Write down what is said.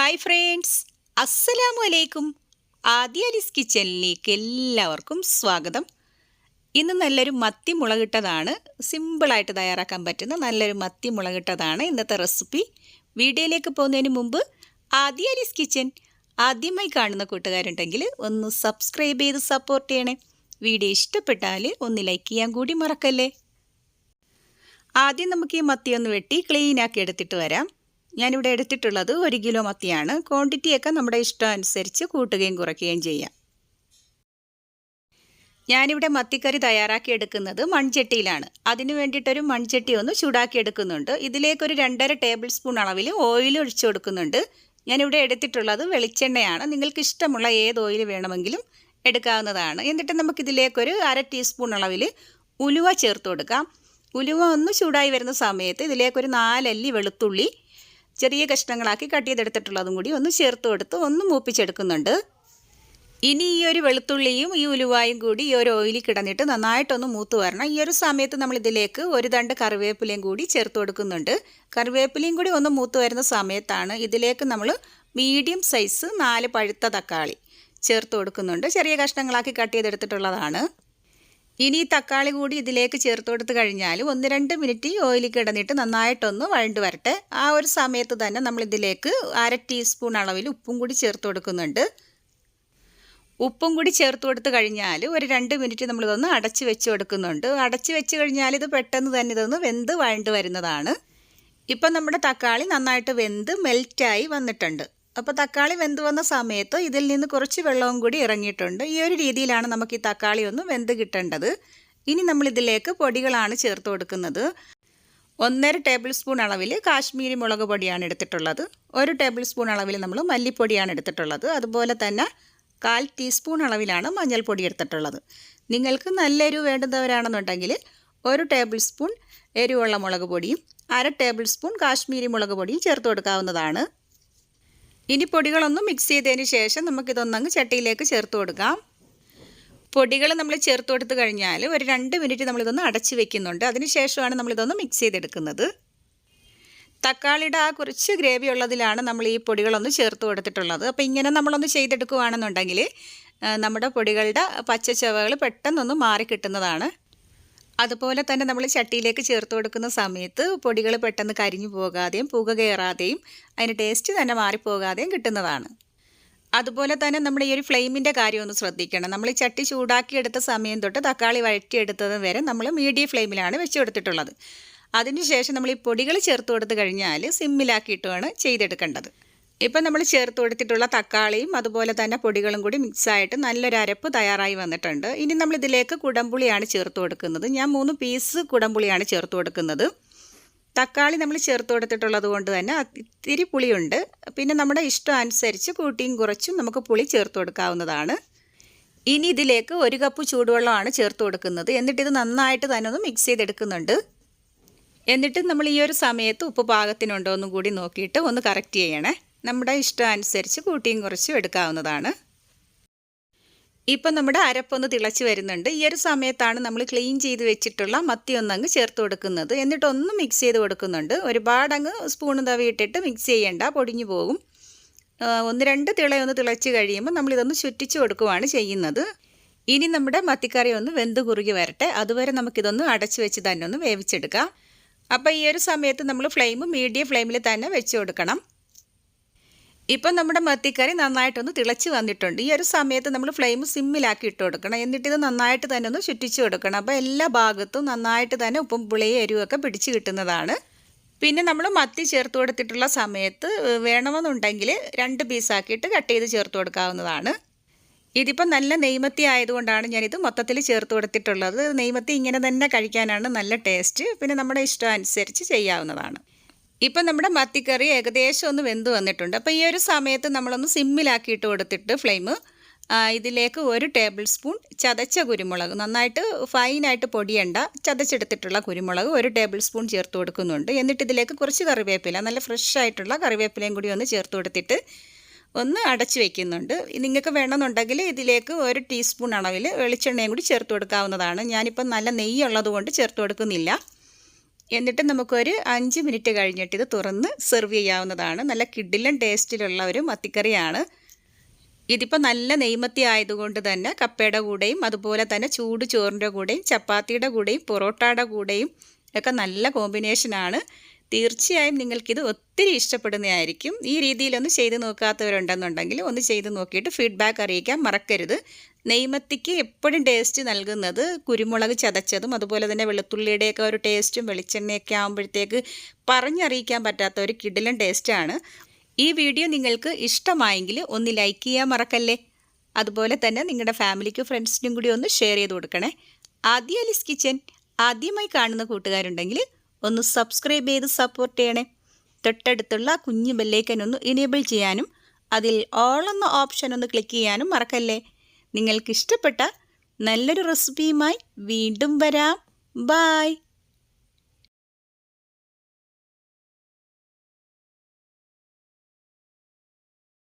Hi friends അസ്സലാമു അലൈക്കും ആദ്യ അലിസ് കിച്ചണിലേക്ക് എല്ലാവർക്കും സ്വാഗതം. ഇന്ന് നല്ലൊരു മത്തി മുളകിട്ടതാണ്. സിമ്പിളായിട്ട് തയ്യാറാക്കാൻ പറ്റുന്ന നല്ലൊരു മത്തി മുളകിട്ടതാണ് ഇന്നത്തെ റെസിപ്പി വീഡിയോയിലേക്ക് പോകുന്നതിന് മുമ്പ് ആദ്യ അലിസ് കിച്ചൻ ആദ്യമായി കാണുന്ന കൂട്ടുകാരുണ്ടെങ്കിൽ ഒന്ന് സബ്സ്ക്രൈബ് ചെയ്ത് സപ്പോർട്ട് ചെയ്യണേ. വീഡിയോ ഇഷ്ടപ്പെട്ടാൽ ഒന്ന് ലൈക്ക് ചെയ്യാൻ കൂടി മറക്കല്ലേ. ആദ്യം നമുക്ക് ഈ മത്തി ഒന്ന് വെട്ടി ക്ലീനാക്കി എടുത്തിട്ട് വരാം. ഞാനിവിടെ എടുത്തിട്ടുള്ളത് ഒരു കിലോ മത്തിയാണ്. ക്വാണ്ടിറ്റിയൊക്കെ നമ്മുടെ ഇഷ്ടം അനുസരിച്ച് കൂട്ടുകയും കുറയ്ക്കുകയും ചെയ്യാം. ഞാനിവിടെ മത്തിക്കറി തയ്യാറാക്കി എടുക്കുന്നത് മൺചട്ടിയിലാണ്. അതിന് വേണ്ടിയിട്ടൊരു മൺചട്ടി ഒന്ന് ചൂടാക്കി എടുക്കുന്നുണ്ട്. ഇതിലേക്കൊരു രണ്ടര ടേബിൾ സ്പൂൺ അളവിൽ ഓയിൽ ഒഴിച്ചു കൊടുക്കുന്നുണ്ട്. ഞാനിവിടെ എടുത്തിട്ടുള്ളത് വെളിച്ചെണ്ണയാണ്. നിങ്ങൾക്ക് ഇഷ്ടമുള്ള ഏത് ഓയിൽ വേണമെങ്കിലും എടുക്കാവുന്നതാണ്. എന്നിട്ട് നമുക്കിതിലേക്കൊരു അര ടീസ്പൂൺ അളവിൽ ഉലുവ ചേർത്ത് കൊടുക്കാം. ഉലുവ ഒന്ന് ചൂടായി വരുന്ന സമയത്ത് ഇതിലേക്കൊരു നാലല്ലി വെളുത്തുള്ളി ചെറിയ കഷ്ണങ്ങളാക്കി കട്ട് ചെയ്തെടുത്തിട്ടുള്ളതും കൂടി ഒന്ന് ചേർത്ത് കൊടുത്ത് ഒന്ന് മൂപ്പിച്ചെടുക്കുന്നുണ്ട്. ഇനി ഈ ഒരു വെളുത്തുള്ളിയും ഈ ഉലുവായും കൂടി ഈ ഒരു ഓയിലിൽ കിടന്നിട്ട് നന്നായിട്ടൊന്ന് മൂത്ത് വരണം. ഈ ഒരു സമയത്ത് നമ്മൾ ഇതിലേക്ക് ഒരു തണ്ട് കറിവേപ്പിലയും കൂടി ചേർത്ത് കൊടുക്കുന്നുണ്ട്. കറിവേപ്പിലയും കൂടി ഒന്ന് മൂത്ത് വരുന്ന സമയത്താണ് ഇതിലേക്ക് നമ്മൾ മീഡിയം സൈസ് നാല് പഴുത്ത തക്കാളി ചേർത്ത് കൊടുക്കുന്നുണ്ട്. ചെറിയ കഷ്ണങ്ങളാക്കി കട്ട് ചെയ്തെടുത്തിട്ടുള്ളതാണ്. ഇനി തക്കാളി കൂടി ഇതിലേക്ക് ചേർത്ത് കൊടുത്ത് കഴിഞ്ഞാൽ ഒന്ന് രണ്ട് മിനിറ്റ് ഈ ഓയിലിൽ കിടന്നിട്ട് നന്നായിട്ടൊന്ന് വഴണ്ട് വരട്ടെ. ആ ഒരു സമയത്ത് തന്നെ നമ്മൾ ഇതിലേക്ക് അര ടീസ്പൂൺ അളവിൽ ഉപ്പും കൂടി ചേർത്ത് കൊടുക്കുന്നുണ്ട്. ഉപ്പും കൂടി ചേർത്ത് കൊടുത്ത് കഴിഞ്ഞാൽ ഒരു രണ്ട് മിനിറ്റ് നമ്മളിതൊന്ന് അടച്ച് വെച്ച് കൊടുക്കുന്നുണ്ട്. അടച്ച് വെച്ച് കഴിഞ്ഞാൽ ഇത് പെട്ടെന്ന് തന്നെ ഇതൊന്ന് വെന്ത് വഴണ്ട് വരുന്നതാണ്. ഇപ്പം നമ്മുടെ തക്കാളി നന്നായിട്ട് വെന്ത് മെൽറ്റായി വന്നിട്ടുണ്ട്. അപ്പോൾ തക്കാളി വെന്ത് വന്ന സമയത്ത് ഇതിൽ നിന്ന് കുറച്ച് വെള്ളവും കൂടി ഇറങ്ങിയിട്ടുണ്ട്. ഈ ഒരു രീതിയിലാണ് നമുക്ക് ഈ തക്കാളി ഒന്ന് വെന്ത് കിട്ടേണ്ടത്. ഇനി നമ്മൾ ഇതിലേക്ക് പൊടികളാണ് ചേർത്ത് കൊടുക്കുന്നത്. ഒന്നര ടേബിൾ സ്പൂൺ അളവിൽ കാശ്മീരി മുളക് പൊടിയാണ് എടുത്തിട്ടുള്ളത്. ഒരു ടേബിൾ സ്പൂൺ അളവിൽ നമ്മൾ മല്ലിപ്പൊടിയാണ് എടുത്തിട്ടുള്ളത്. അതുപോലെ തന്നെ കാൽ ടീസ്പൂൺ അളവിലാണ് മഞ്ഞൾപ്പൊടി എടുത്തിട്ടുള്ളത്. നിങ്ങൾക്ക് നല്ല എരിവ് വേണ്ടുന്നവരാണെന്നുണ്ടെങ്കിൽ ഒരു ടേബിൾ സ്പൂൺ എരിവുള്ള മുളക് പൊടിയും അര ടേബിൾ സ്പൂൺ കാശ്മീരി മുളക് പൊടിയും ചേർത്ത് കൊടുക്കാവുന്നതാണ്. ഇനി പൊടികളൊന്നും മിക്സ് ചെയ്തതിന് ശേഷം നമുക്കിതൊന്നങ്ങ് ചട്ടിയിലേക്ക് ചേർത്ത് കൊടുക്കാം. പൊടികൾ നമ്മൾ ചേർത്ത് കൊടുത്തു കഴിഞ്ഞാൽ ഒരു രണ്ട് മിനിറ്റ് നമ്മളിതൊന്ന് അടച്ച് വെക്കുന്നുണ്ട്. അതിന് ശേഷമാണ് നമ്മളിതൊന്ന് മിക്സ് ചെയ്തെടുക്കുന്നത്. തക്കാളിയുടെ ആ കുറച്ച് ഗ്രേവി ഉള്ളതിലാണ് നമ്മൾ ഈ പൊടികളൊന്ന് ചേർത്ത് കൊടുത്തിട്ടുള്ളത്. അപ്പോൾ ഇങ്ങനെ നമ്മളൊന്ന് ചെയ്തെടുക്കുകയാണെന്നുണ്ടെങ്കിൽ നമ്മുടെ പൊടികളുടെ പച്ച ചവകൾ പെട്ടെന്നൊന്ന് മാറി കിട്ടുന്നതാണ്. അതുപോലെ തന്നെ നമ്മൾ ചട്ടിയിലേക്ക് ചേർത്ത് കൊടുക്കുന്ന സമയത്ത് പൊടികൾ പെട്ടെന്ന് കരിഞ്ഞു പോകാതെയും പുക കയറാതെയും അതിന്റെ ടേസ്റ്റ് തന്നെ മാറിപ്പോകാതെയും കിട്ടുന്നതാണ്. അതുപോലെ തന്നെ നമ്മൾ ഈ ഒരു ഫ്ലെയിമിന്റെ കാര്യം ഒന്ന് ശ്രദ്ധിക്കണം. നമ്മൾ ഈ ചട്ടി ചൂടാക്കിയെടുത്ത സമയം തൊട്ട് തക്കാളി വഴറ്റിയെടുത്തത് വരെ നമ്മൾ മീഡിയം ഫ്ലെയിമിലാണ് വെച്ച് കൊടുത്തിട്ടുള്ളത്. അതിനുശേഷം നമ്മൾ ഈ പൊടികൾ ചേർത്ത് കൊടുത്തു കഴിഞ്ഞാൽ സിമ്മിലാക്കിയിട്ടുമാണ് ചെയ്തെടുക്കേണ്ടത്. ഇപ്പം നമ്മൾ ചേർത്ത് കൊടുത്തിട്ടുള്ള തക്കാളിയും അതുപോലെ തന്നെ പൊടികളും കൂടി മിക്സായിട്ട് നല്ലൊരു അരപ്പ് തയ്യാറായി വന്നിട്ടുണ്ട്. ഇനി നമ്മൾ ഇതിലേക്ക് കുടംപുളിയാണ് ചേർത്ത് കൊടുക്കുന്നത്. ഞാൻ മൂന്ന് പീസ് കുടംപുളിയാണ് ചേർത്ത് കൊടുക്കുന്നത്. തക്കാളി നമ്മൾ ചേർത്ത് കൊടുത്തിട്ടുള്ളത് കൊണ്ട് തന്നെ ഇത്തിരി പുളിയുണ്ട്. പിന്നെ നമ്മുടെ ഇഷ്ടം അനുസരിച്ച് കൂട്ടിയും കുറച്ചും നമുക്ക് പുളി ചേർത്ത് കൊടുക്കാവുന്നതാണ്. ഇനി ഇതിലേക്ക് ഒരു കപ്പ് ചൂടുവെള്ളമാണ് ചേർത്ത് കൊടുക്കുന്നത്. എന്നിട്ട് ഇത് നന്നായിട്ട് തന്നെ ഒന്ന് മിക്സ് ചെയ്തെടുക്കുന്നുണ്ട്. എന്നിട്ട് നമ്മൾ ഈ ഒരു സമയത്ത് ഉപ്പ് പാകത്തിനുണ്ടോ എന്നും കൂടി നോക്കിയിട്ട് ഒന്ന് കറക്റ്റ് ചെയ്യണേ. നമ്മുടെ ഇഷ്ടം അനുസരിച്ച് കൂട്ടിയും കുറച്ചും എടുക്കാവുന്നതാണ്. ഇപ്പം നമ്മുടെ അരപ്പൊന്ന് തിളച്ച് വരുന്നുണ്ട്. ഈ ഒരു സമയത്താണ് നമ്മൾ ക്ലീൻ ചെയ്ത് വെച്ചിട്ടുള്ള മത്തി ഒന്നങ്ങ് ചേർത്ത് കൊടുക്കുന്നത്. എന്നിട്ടൊന്ന് മിക്സ് ചെയ്ത് കൊടുക്കുന്നുണ്ട്. ഒരുപാടങ്ങ് സ്പൂണ് തവിയിട്ടിട്ട് മിക്സ് ചെയ്യേണ്ട പൊടിഞ്ഞു പോകും. ഒന്ന് രണ്ട് തിളയൊന്ന് തിളച്ച് കഴിയുമ്പോൾ നമ്മളിതൊന്ന് ചുറ്റിച്ച് കൊടുക്കുകയാണ് ചെയ്യുന്നത്. ഇനി നമ്മുടെ മത്തിക്കറി ഒന്ന് വെന്ത് കുറുകി വരട്ടെ. അതുവരെ നമുക്കിതൊന്ന് അടച്ച് വെച്ച് തന്നെ ഒന്ന് വേവിച്ചെടുക്കാം. അപ്പോൾ ഈ ഒരു സമയത്ത് നമ്മൾ ഫ്ലെയിം മീഡിയം ഫ്ലെയിമിൽ തന്നെ വെച്ച് കൊടുക്കണം. ഇപ്പം നമ്മുടെ മത്തിക്കറി നന്നായിട്ടൊന്ന് തിളച്ച് വന്നിട്ടുണ്ട്. ഈ ഒരു സമയത്ത് നമ്മൾ ഫ്ലെയിം സിമ്മിലാക്കി ഇട്ട് കൊടുക്കണം. എന്നിട്ട് ഇത് നന്നായിട്ട് തന്നെ ഒന്ന് ചുറ്റിച്ച് കൊടുക്കണം. അപ്പോൾ എല്ലാ ഭാഗത്തും നന്നായിട്ട് തന്നെ ഉപ്പും പുളിയും എരിവൊക്കെ പിടിച്ച് കിട്ടുന്നതാണ്. പിന്നെ നമ്മൾ മത്തി ചേർത്ത് കൊടുത്തിട്ടുള്ള സമയത്ത് വേണമെന്നുണ്ടെങ്കിൽ രണ്ട് പീസാക്കിയിട്ട് കട്ട് ചെയ്ത് ചേർത്ത് കൊടുക്കാവുന്നതാണ്. ഇതിപ്പോൾ നല്ല നെയ്മത്തി ആയതുകൊണ്ടാണ് ഞാനിത് മൊത്തത്തിൽ ചേർത്ത് കൊടുത്തിട്ടുള്ളത്. നെയ്മത്തി ഇങ്ങനെ തന്നെ കഴിക്കാനാണ് നല്ല ടേസ്റ്റ്. പിന്നെ നമ്മുടെ ഇഷ്ടം അനുസരിച്ച് ചെയ്യാവുന്നതാണ്. ഇപ്പം നമ്മുടെ മത്തിക്കറി ഏകദേശം ഒന്ന് വെന്ത് വന്നിട്ടുണ്ട്. അപ്പോൾ ഈ ഒരു സമയത്ത് നമ്മളൊന്ന് സിമ്മിലാക്കിയിട്ട് കൊടുത്തിട്ട് ഫ്ലെയിം ഇതിലേക്ക് ഒരു ടേബിൾ സ്പൂൺ ചതച്ച കുരുമുളക് നന്നായിട്ട് ഫൈനായിട്ട് പൊടിയണ്ട ചതച്ചെടുത്തിട്ടുള്ള കുരുമുളക് ഒരു ടേബിൾ സ്പൂൺ ചേർത്ത് കൊടുക്കുന്നുണ്ട്. എന്നിട്ട് ഇതിലേക്ക് കുറച്ച് കറിവേപ്പില നല്ല ഫ്രഷ് ആയിട്ടുള്ള കറിവേപ്പിലയും കൂടി ഒന്ന് ചേർത്ത് കൊടുത്തിട്ട് ഒന്ന് അടച്ചു വയ്ക്കുന്നുണ്ട് നിങ്ങൾക്ക് വേണമെന്നുണ്ടെങ്കിൽ ഇതിലേക്ക് ഒരു ടീസ്പൂൺ അളവിൽ വെളിച്ചെണ്ണയും കൂടി ചേർത്ത് കൊടുക്കാവുന്നതാണ്. ഞാനിപ്പം നല്ല നെയ്യുള്ളത് കൊണ്ട് ചേർത്ത് കൊടുക്കുന്നില്ല. എന്നിട്ട് നമുക്കൊരു അഞ്ച് മിനിറ്റ് കഴിഞ്ഞിട്ട് ഇത് തുറന്ന് സെർവ് ചെയ്യാവുന്നതാണ്. നല്ല കിഡിലൻ ടേസ്റ്റിലുള്ള ഒരു മത്തിക്കറിയാണ്. ഇതിപ്പോൾ നല്ല നെയ്മത്തി ആയതുകൊണ്ട് തന്നെ കപ്പയുടെ കൂടെയും അതുപോലെ തന്നെ ചൂട് ചോറിന്റെ കൂടെയും ചപ്പാത്തിയുടെ കൂടെയും പൊറോട്ടയുടെ കൂടെയും ഒക്കെ നല്ല കോമ്പിനേഷനാണ്. തീർച്ചയായും നിങ്ങൾക്കിത് ഒത്തിരി ഇഷ്ടപ്പെടുന്നതായിരിക്കും. ഈ രീതിയിലൊന്ന് ചെയ്ത് നോക്കാത്തവരുണ്ടെന്നുണ്ടെങ്കിൽ ഒന്ന് ചെയ്ത് നോക്കിയിട്ട് ഫീഡ്ബാക്ക് അറിയിക്കാൻ മറക്കരുത്. നെയ്മത്തിക്ക് എപ്പോഴും ടേസ്റ്റ് നൽകുന്നത് കുരുമുളക് ചതച്ചതും അതുപോലെ തന്നെ വെളുത്തുള്ളിയുടെയൊക്കെ ഒരു ടേസ്റ്റും വെളിച്ചെണ്ണയൊക്കെ ആകുമ്പോഴത്തേക്ക് പറഞ്ഞറിയിക്കാൻ പറ്റാത്ത ഒരു കിടിലൻ ടേസ്റ്റാണ് ഈ വീഡിയോ നിങ്ങൾക്ക് ഇഷ്ടമായെങ്കിൽ ഒന്ന് ലൈക്ക് ചെയ്യാൻ മറക്കല്ലേ? അതുപോലെ തന്നെ നിങ്ങളുടെ ഫാമിലിക്കും ഫ്രണ്ട്സിനും കൂടി ഒന്ന് ഷെയർ ചെയ്ത് കൊടുക്കണേ. ആദ്യ ലിസ് കിച്ചൻ ആദ്യമായി കാണുന്ന കൂട്ടുകാരുണ്ടെങ്കിൽ ഒന്ന് സബ്സ്ക്രൈബ് ചെയ്ത് സപ്പോർട്ട് ചെയ്യണേ. തൊട്ടടുത്തുള്ള കുഞ്ഞു ബെല്ലേക്കൻ ഒന്ന് ഇനേബിൾ ചെയ്യാനും അതിൽ ഓൾ എന്ന ഓപ്ഷൻ ഒന്ന് ക്ലിക്ക് ചെയ്യാനും മറക്കല്ലേ. നിങ്ങൾക്ക് ഇഷ്ടപ്പെട്ട നല്ലൊരു റെസിപ്പിയുമായി വീണ്ടും വരാം. ബായ്